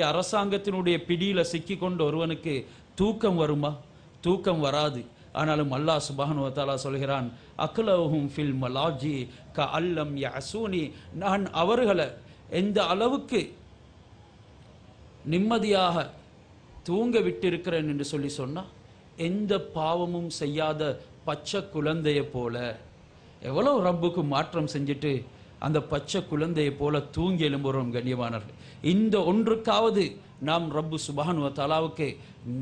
இன்றைக்கு அரசாங்கத்தினுடைய பிடியில் சிக்கி கொண்டு ஒருவனுக்கு தூக்கம் வருமா? தூக்கம் வராது. ஆனாலும் அல்லாஹ் சுபானுவத்தாலா சொல்கிறான் அக்லஹும் ஃபில் மலாஜி க அல்லம் யசூனி நான் அவர்களை எந்த அளவுக்கு நிம்மதியாக தூங்க விட்டிருக்கிறேன் என்று சொல்லி சொன்னா எந்த பாவமும் செய்யாத பச்சை குழந்தையை போல எவ்வளவு ரப்புக்கு மாற்றம் செஞ்சுட்டு அந்த பச்சை குழந்தையை போல தூங்கி எழும்புகிறோம் கண்ணியமானவர்கள் இந்த ஒன்றுக்காவது நாம் ரப்பு சுபானுவ தலாவுக்கு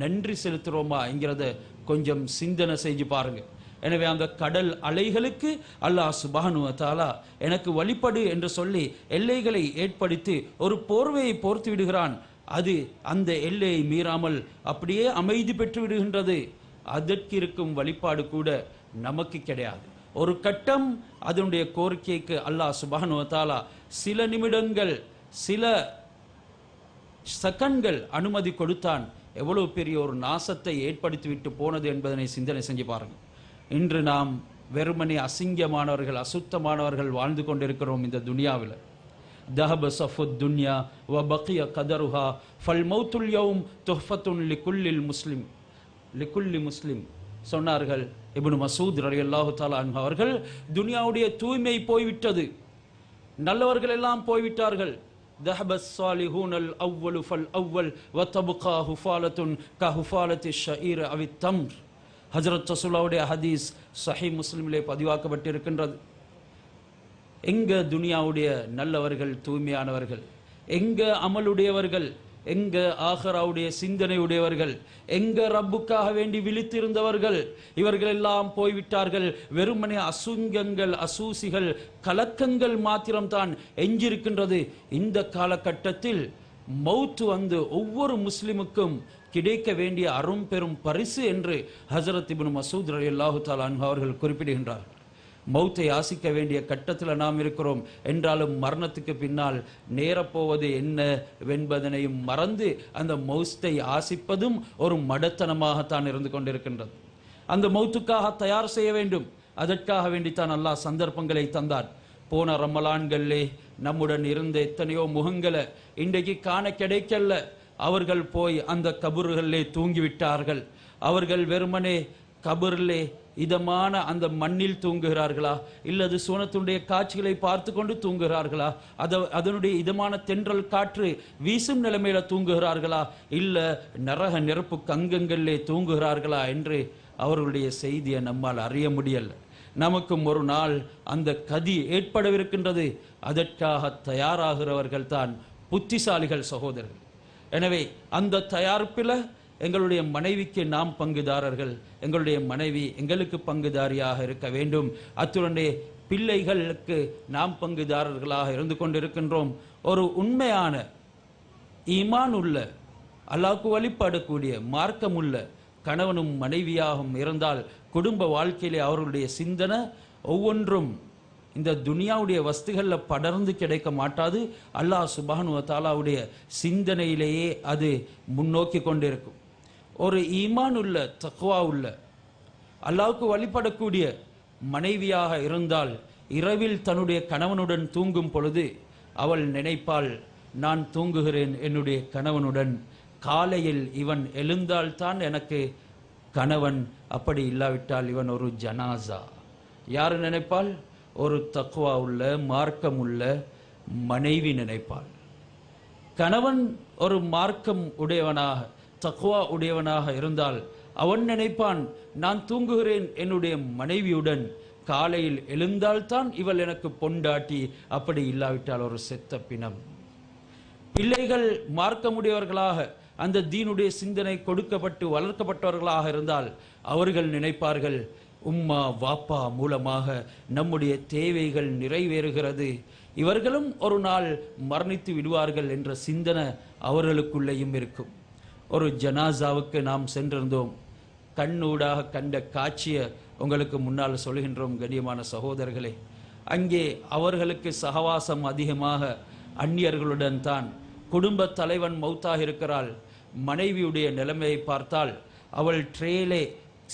நன்றி செலுத்துகிறோமா என்கிறத கொஞ்சம் சிந்தனை செஞ்சு பாருங்கள் எனவே அந்த கடல் அலைகளுக்கு அல்லாஹ் சுபானுவ தாலா எனக்கு வழிபடு என்று சொல்லி எல்லைகளை ஏற்படுத்தி ஒரு போர்வையை போர்த்து விடுகிறான். அது அந்த எல்லையை மீறாமல் அப்படியே அமைதி பெற்று விடுகின்றது. அதற்கு இருக்கும் வழிபாடு கூட நமக்கு கிடையாது. ஒரு கட்டம் அதனுடைய கோரிக்கைக்கு அல்லாஹ் சுபானுவத்தாலா சில நிமிடங்கள் சில செகண்ட்கள் அனுமதி கொடுத்தான். எவ்வளவு பெரிய ஒரு நாசத்தை ஏற்படுத்திவிட்டு போனது என்பதனை சிந்தனை செஞ்சு பாருங்கள். இன்று நாம் வெறுமனே அசிங்கமானவர்கள் அசுத்தமானவர்கள் வாழ்ந்து கொண்டிருக்கிறோம் இந்த துனியாவில். தஹப சஃபுத் துன்யா வ பக்கிய கதருஹா ஃபல் மௌத்துல் யௌம் லிகுல்லில் முஸ்லிம். லிகுல்லி முஸ்லிம். சொன்னார்கள் இப்னு மசூத் ரலியல்லாஹு தஆலா அன்ஹு அவர்கள் துனியாவுடைய தூய்மை போய்விட்டது நல்லவர்கள் எல்லாம் போய்விட்டார்கள் ذهب الصالحون الأول فالأول وتبقى هفالة كهفالة الشعير أو التمر ஹஜரத் ரசூலாவுடைய ஹதீஸ் சஹி முஸ்லிமிலே பதிவாக்கப்பட்டிருக்கின்றது எங்க துனியாவுடைய நல்லவர்கள் தூய்மையானவர்கள் எங்க அமலுடையவர்கள் எங்க ஆஹராவுடைய சிந்தனை உடையவர்கள் எங்க ரப்புக்காக வேண்டி விழித்திருந்தவர்கள் இவர்கள் எல்லாம் போய்விட்டார்கள். வெறுமனே அசுங்கங்கள் அசூசிகள் கலக்கங்கள் மாத்திரம்தான் எஞ்சிருக்கின்றது. இந்த காலகட்டத்தில் மவுத்து வந்து ஒவ்வொரு முஸ்லிமுக்கும் கிடைக்க வேண்டிய அரும் பெரும் பரிசு என்று ஹசரத் இபின் மசூத் அலி அல்லாஹு தாலான் அவர்கள் குறிப்பிடுகின்றார்கள் மௌத்தை ஆசிக்க வேண்டிய கட்டத்தில் நாம் இருக்கிறோம். என்றாலும் மரணத்துக்கு பின்னால் நேரப்போவது என்ன வென்பதனையும் மறந்து அந்த மௌத்தை ஆசிப்பதும் ஒரு மடத்தனமாகத்தான் இருந்து கொண்டிருக்கின்றது. அந்த மௌத்துக்காக தயார் செய்ய வேண்டும். அதற்காக வேண்டித்தான் அல்லாஹ் சந்தர்ப்பங்களை தந்தார். போன ரமலான்களே நம்முடன் இருந்த எத்தனையோ முகங்களை இன்றைக்கு காண கிடைக்கல. அவர்கள் போய் அந்த கபறுகளிலே தூங்கிவிட்டார்கள். அவர்கள் வெறுமனே கபரிலே இதமான அந்த மண்ணில் தூங்குகிறார்களா? இல்லது சூனத்துடைய காட்சிகளை பார்த்து கொண்டு தூங்குகிறார்களா? அத அதனுடைய இதமான தென்றல் காற்று வீசும் நிலைமையில தூங்குகிறார்களா? இல்ல நரக நெருப்பு கங்கங்களிலே தூங்குகிறார்களா என்று அவர்களுடைய செய்தியை நம்மால் அறிய முடியல. நமக்கும் ஒரு நாள் அந்த கதி ஏற்படவிருக்கின்றது. அதற்காக தயாராகிறவர்கள் தான் புத்திசாலிகள் சகோதரர்கள். எனவே அந்த தயாரிப்பில் எங்களுடைய மனைவிக்கு நாம் பங்குதாரர்கள். எங்களுடைய மனைவி எங்களுக்கு பங்குதாரியாக இருக்க வேண்டும். அத்துடனே பிள்ளைகளுக்கு நாம் பங்குதாரர்களாக இருந்து கொண்டிருக்கின்றோம். ஒரு உண்மையான ஈமான் உள்ள அல்லாக்கு வழிபடக்கூடிய மார்க்கம் உள்ள கணவனும் மனைவியாகவும் இருந்தால் குடும்ப வாழ்க்கையிலே அவர்களுடைய சிந்தனை ஒவ்வொன்றும் இந்த துனியாவுடைய வஸ்துகளில் படர்ந்து கிடைக்க மாட்டாது. அல்லாஹ் சுபானுவ தாலாவுடைய சிந்தனையிலேயே அது முன்னோக்கி கொண்டிருக்கும். ஒரு ஈமான் உள்ள தக்குவா உள்ள அல்லாவுக்கு வழிபடக்கூடிய மனைவியாக இருந்தால் இரவில் தன்னுடைய கணவனுடன் தூங்கும் பொழுது அவள் நினைப்பாள் நான் தூங்குகிறேன் என்னுடைய கணவனுடன். காலையில் இவன் எழுந்தால்தான் எனக்கு கணவன். அப்படி இல்லாவிட்டால் இவன் ஒரு ஜனாசா. யார் நினைப்பாள்? ஒரு தக்குவா உள்ள மார்க்கம் உள்ள மனைவி நினைப்பாள். கணவன் ஒரு மார்க்கம் உடையவனாக தக்குவா உடையவனாக இருந்தால் அவன் நினைப்பான் நான் தூங்குகிறேன் என்னுடைய மனைவியுடன். காலையில் எழுந்தால்தான் இவள் எனக்கு பொண்டாட்டி. அப்படி இல்லாவிட்டால் ஒரு செத்த பிணம். பிள்ளைகள் மார்க்கமுடையவர்களாக அந்த தீனுடைய சிந்தனை கொடுக்கப்பட்டு வளர்க்கப்பட்டவர்களாக இருந்தால் அவர்கள் நினைப்பார்கள் உம்மா வாப்பா மூலமாக நம்முடைய தேவைகள் நிறைவேறுகிறது. இவர்களும் ஒரு நாள் மரணித்து விடுவார்கள் என்ற சிந்தனை அவர்களுக்குள்ளேயும் இருக்கும். ஒரு ஜனாசாவுக்கு நாம் சென்றிருந்தோம். கண்ணூடாக கண்ட காட்சியை உங்களுக்கு முன்னால் சொல்கின்றோம் கண்ணியமான சகோதரர்களே. அங்கே அவர்களுக்கு சகவாசம் அதிகமாக அந்நியர்களுடன் தான் குடும்ப தலைவன் மௌத்தாக இருக்கிறாள். மனைவியுடைய நிலைமையை பார்த்தால் அவள் ட்ரேலே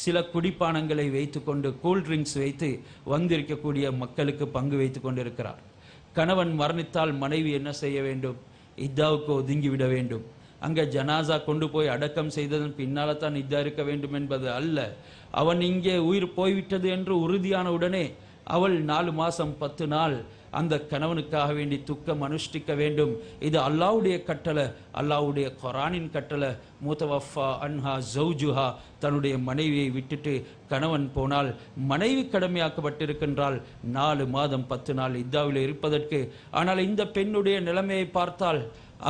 சில குடிப்பானங்களை வைத்துக்கொண்டு கூல் ட்ரிங்க்ஸ் வைத்து வந்திருக்கக்கூடிய மக்களுக்கு பங்கு வைத்து கொண்டிருக்கிறார். கணவன் மரணித்தால் மனைவி என்ன செய்ய வேண்டும்? இத்தாவுக்கு ஒதுங்கி விட வேண்டும். அங்கே ஜனாசா கொண்டு போய் அடக்கம் செய்ததன் பின்னால தான் இதா இருக்க வேண்டும் என்பது அல்ல. அவன் இங்கே உயிர் போய்விட்டது என்று உறுதியான உடனே அவள் நாலு மாதம் பத்து நாள் அந்த கணவனுக்காக வேண்டி துக்கம் அனுஷ்டிக்க வேண்டும். இது அல்லாவுடைய கட்டளை அல்லாவுடைய குரானின் கட்டளை. மூத்தவஃபா அன்ஹா ஜவுஜுஹா தன்னுடைய மனைவியை விட்டுட்டு கணவன் போனால் மனைவி கடமையாக்கப்பட்டிருக்கின்றால் நாலு மாதம் பத்து நாள் இத்தாவில் இருப்பதற்கு. ஆனால் இந்த பெண்ணுடைய நிலைமையை பார்த்தால்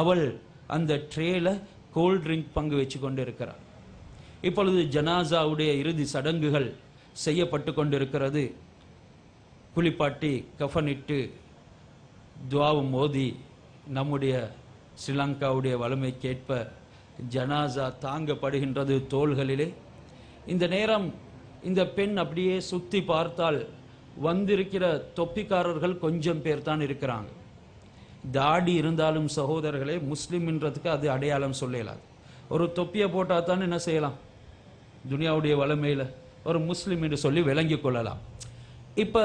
அவள் அந்த ட்ரேல கோல்ட் ட்ரிங்க் பங்கு வச்சு கொண்டு இருக்கிறாள் இப்பொழுது ஜனாசாவுடைய இறுதி சடங்குகள் செய்யப்பட்டு கொண்டிருக்கிறது. குளிப்பாட்டி கஃனிட்டு துவாவும் மோதி நம்முடைய ஸ்ரீலங்காவுடைய வளமைக்கேற்ப ஜனாசா தாங்கப்படுகின்றது தோள்களிலே. இந்த நேரம் இந்த பெண் அப்படியே சுற்றி பார்த்தால் வந்திருக்கிற தொப்பிக்காரர்கள் கொஞ்சம் பேர் தான் இருக்கிறாங்க. தாடி இருந்தாலும் சகோதரர்களே முஸ்லீம்ன்றதுக்கு அது அடையாளம் சொல்லலாது. ஒரு தொப்பியை போட்டால் தான் என்ன செய்யலாம்? துனியாவுடைய வளமையில் ஒரு முஸ்லீம் என்று சொல்லி விளங்கி கொள்ளலாம். இப்போ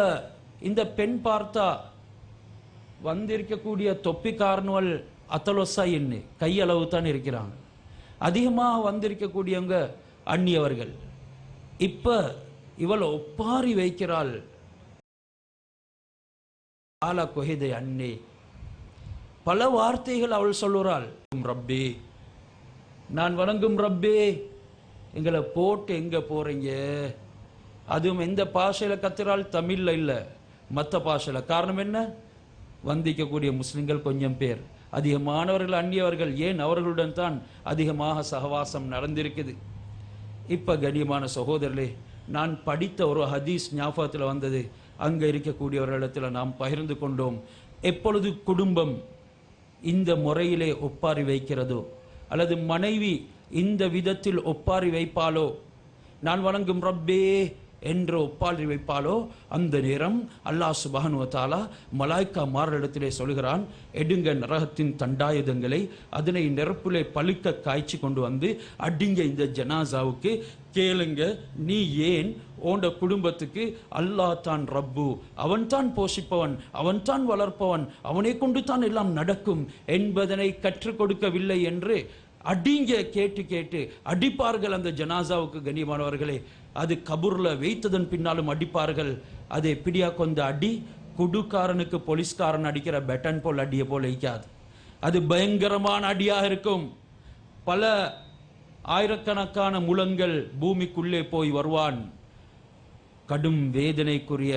இந்த பெண் பார்த்தா வந்திருக்கக்கூடிய தொப்பிக்காரனுவல் அத்தலொசா என்ன கையளவு தான் இருக்கிறாங்க. அதிகமாக வந்திருக்கக்கூடியவங்க அந்நியவர்கள். இப்போ இவள் ஒப்பாரி வைக்கிறாள். ஆலா கொஹிதை அன்னே பல வார்த்தைகள் அவள் சொல்லுறாள். ரப்பே நான் வணங்கும் ரப்பே எங்களை போட்டு எங்க போறீங்க? அதுவும் எந்த பாஷையில் கத்துறாள்? தமிழில் இல்லை. மற்ற பாஷையில். காரணம் என்ன? வந்திக்கக்கூடிய முஸ்லிம்கள் கொஞ்சம் பேர். அதிகமானவர்கள் அந்நியவர்கள். ஏன்? அவர்களுடன் தான் அதிகமாக சகவாசம் நடந்திருக்குது. இப்போ கண்ணியமான சகோதரர்களே நான் படித்த ஒரு ஹதீஸ் ஞாபகத்தில் வந்தது. அங்கே இருக்கக்கூடியவர்களிடத்தில் நாம் பகிர்ந்து கொண்டோம். எப்பொழுது குடும்பம் இந்த முறையிலே ஒப்பாரி வைக்கிறதோ? அல்லது மனைவி இந்த விதத்தில் ஒப்பாரி வைப்பாலோ நான் வணங்கும் ரப்பே என்று ஒப்பாளி வைப்பாளோ? அந்த நேரம் அல்லாஹ் சுபானுவத்தாலா மலாய்க்கா மாரிடத்திலே சொல்கிறான் எடுங்க நரகத்தின் தண்டாயுதங்களை அதனை நெருப்பிலே பழுக்க காய்ச்சி கொண்டு வந்து அடிங்க இந்த ஜனாசாவுக்கு. கேளுங்க நீ ஏன் ஓண்ட குடும்பத்துக்கு அல்லாஹ் தான் ரப்பு? அவன் தான் போஷிப்பவன் அவன் தான் வளர்ப்பவன் அவனை கொண்டு தான் எல்லாம் நடக்கும் என்பதனை கற்றுக் கொடுக்கவில்லை என்று அடிங்க கேட்டு கேட்டு அடிப்பார்கள் அந்த ஜனாசாவுக்கு கண்ணியமானவர்களே அது கபூரில் வைத்ததன் பின்னாலும் அடிப்பார்கள். அதை பிடியா கொந்த அடி குடுக்காரனுக்கு போலீஸ்காரன் அடிக்கிற பெட்டன் போல் அடிய போல் வைக்காது. அது பயங்கரமான அடியாக இருக்கும். பல ஆயிரக்கணக்கான முழங்கள் பூமிக்குள்ளே போய் வருவான். கடும் வேதனைக்குரிய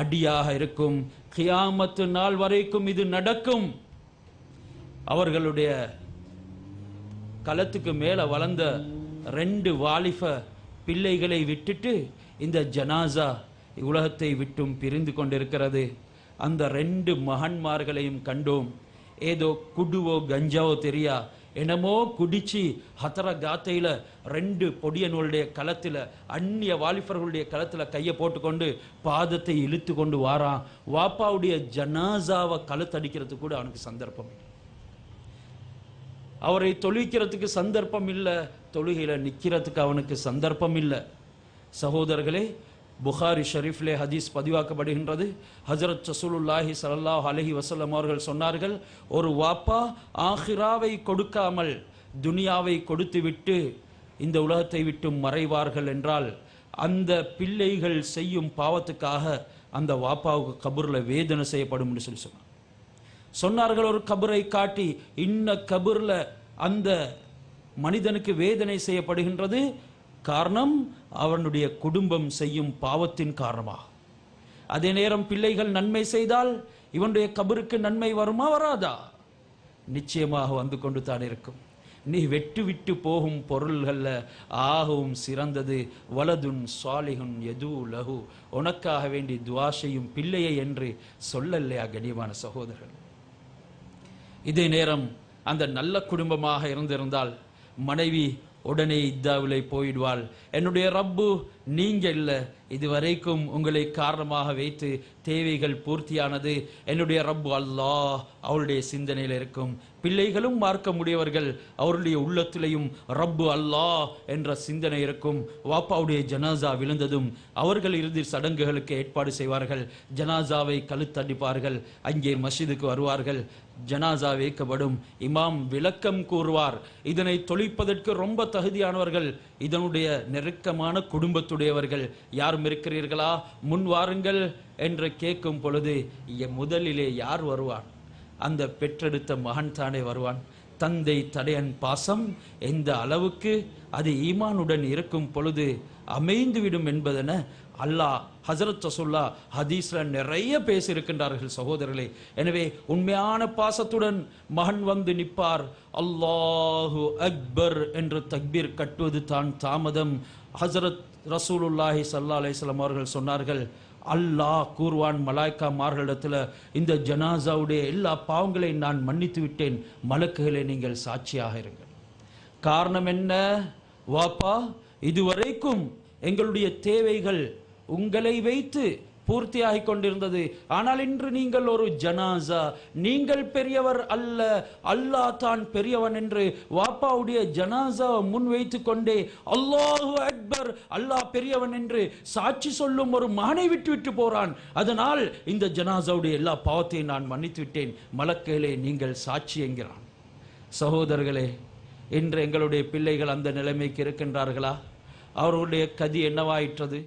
அடியாக இருக்கும். கியாமத்து நாள் வரைக்கும் இது நடக்கும். அவர்களுடைய களத்துக்கு மேலே வளர்ந்த ரெண்டு வாலிஃபை பிள்ளைகளை விட்டுட்டு இந்த ஜனாசா உலகத்தை விட்டும் பிரிந்து கொண்டிருக்கிறது. அந்த ரெண்டு மகன்மார்களையும் கண்டோம். ஏதோ குடுவோ கஞ்சாவோ தெரியா? என்னமோ குடிச்சு ஹத்தர காத்தையில் ரெண்டு பொடியனுடைய களத்தில் அந்நிய வாலிபர்களுடைய களத்தில் கையை போட்டுக்கொண்டு பாதத்தை இழுத்து கொண்டு வாரான். வாப்பாவுடைய ஜனாசாவை கழுத்தடிக்கிறதுக்கு கூட அவனுக்கு சந்தர்ப்பம் இல்லை. அவரை தொழிக்கிறதுக்கு சந்தர்ப்பம் இல்லை தொழுகையில் நிற்கிறதுக்கு அவனுக்கு சந்தர்ப்பம் இல்லை. சகோதரர்களே புகாரி ஷரீஃப்லே ஹதீஸ் பதிவாக்கப்படுகின்றது. ஹசரத் சசூலுல்லாஹி ஸல்லல்லாஹு அலஹி வசல்லம் அவர்கள் சொன்னார்கள் ஒரு வாப்பா ஆஹிராவை கொடுக்காமல் துனியாவை கொடுத்துவிட்டு இந்த உலகத்தை விட்டு மறைவார்கள் என்றால் அந்த பிள்ளைகள் செய்யும் பாவத்துக்காக அந்த வாப்பாவுக்கு கபூரில் வேதனை செய்யப்படும் என்று சொல்லி சொன்னார் சொன்னார்கள் ஒரு கபரை காட்டி இன்ன கபூர்ல அந்த மனிதனுக்கு வேதனை செய்யப்படுகின்றது. காரணம் அவனுடைய குடும்பம் செய்யும் பாவத்தின் காரணமாக அதே நேரம் பிள்ளைகள் நன்மை செய்தால் இவனுடைய கபருக்கு நன்மை வருமா வராதா? நிச்சயமாக வந்து கொண்டு தான் இருக்கும். நீ வெட்டு விட்டு போகும் பொருள்கள்ல ஆகவும் சிறந்தது. வலதுன் சாலிகுன் எது லகு உனக்காக வேண்டி துவா செய்யும் பிள்ளையை என்று சொல்லல்லையா கண்ணியமான சகோதரர்கள் இதே நேரம் அந்த நல்ல குடும்பமாக இருந்திருந்தால் மனைவி உடனே இத்தாவிலே போயிடுவாள். என்னுடைய ரப்பு நீங்க இல்ல இதுவரைக்கும் உங்களை காரணமாக வைத்து தேவைகள் பூர்த்தியானது. என்னுடைய ரப்பு அல்லாஹ் அவருடைய சிந்தனையில் இருக்கும். பிள்ளைகளும் மார்க்க முடியவர்கள் அவருடைய உள்ளத்திலையும் ரப்பு அல்லாஹ் என்ற சிந்தனை இருக்கும். வாப்பாவுடைய ஜனாசா விழுந்ததும் அவர்கள் இறுதி சடங்குகளுக்கு ஏற்பாடு செய்வார்கள். ஜனாசாவை கழுத்தடிப்பார்கள். அங்கே மசிதுக்கு வருவார்கள். ஜனாசா வைக்கப்படும். இமாம் விளக்கம் கூறுவார். இதனை தொழிப்பதற்கு ரொம்ப தகுதியானவர்கள். இதனுடைய நெருக்கமான குடும்பத்துடன் உடையவர்கள் யாரும் இருக்கிறீர்களா? முன் வாருங்கள் என்று கேட்கும் பொழுது முதலிலே யார் வருவான்? அந்த பெற்றெடுத்த மகன் தானே வருவான். தந்தை தடையன் பாசம் எந்த அளவுக்கு அது ஈமானுடன் இருக்கும் பொழுது அமைந்துவிடும் என்பதென அல்லாஹ் ஹசரத் ரசுல்லா ஹதீஸ்ல நிறைய பேசியிருக்கின்றார்கள் சகோதரர்களே. எனவே உண்மையான பாசத்துடன் மகன் வந்து நிற்பார். அல்லாஹு அக்பர் என்று தக்பீர் கட்டுவது தான் தாமதம். ஹசரத் ரசூலுல்லாஹி சல்லா அலிஸ்லாம் அவர்கள் சொன்னார்கள் அல்லாஹ் கூர்வான் மலாய்க்கா மார்களிடத்துல இந்த ஜனாசாவுடைய எல்லா பாவங்களையும் நான் மன்னித்து விட்டேன் மலக்குகளை நீங்கள் சாட்சியாக இருங்கள். காரணம் என்ன? வாப்பா இதுவரைக்கும் எங்களுடைய தேவைகள் உங்களை வைத்து பூர்த்தியாகி கொண்டிருந்தது. ஆனால் இன்று நீங்கள் ஒரு ஜனாசா நீங்கள் பெரியவர் அல்ல அல்லாஹ் தான் பெரியவன் என்று வாப்பாவுடைய ஜனாசாவை முன்வைத்து கொண்டே அல்லாஹு அக்பர் அல்லாஹ் பெரியவன் என்று சாட்சி சொல்லும் ஒரு மகனை விட்டு விட்டு போறான். அதனால் இந்த ஜனாசாவுடைய எல்லா பாவத்தையும் நான் மன்னித்து விட்டேன். மலக்கையிலே நீங்கள் சாட்சி என்கிறான். சகோதரர்களே இன்று எங்களுடைய பிள்ளைகள் அந்த நிலைமைக்கு இருக்கின்றார்களா? அவர்களுடைய கதி என்னவாயிற்றது?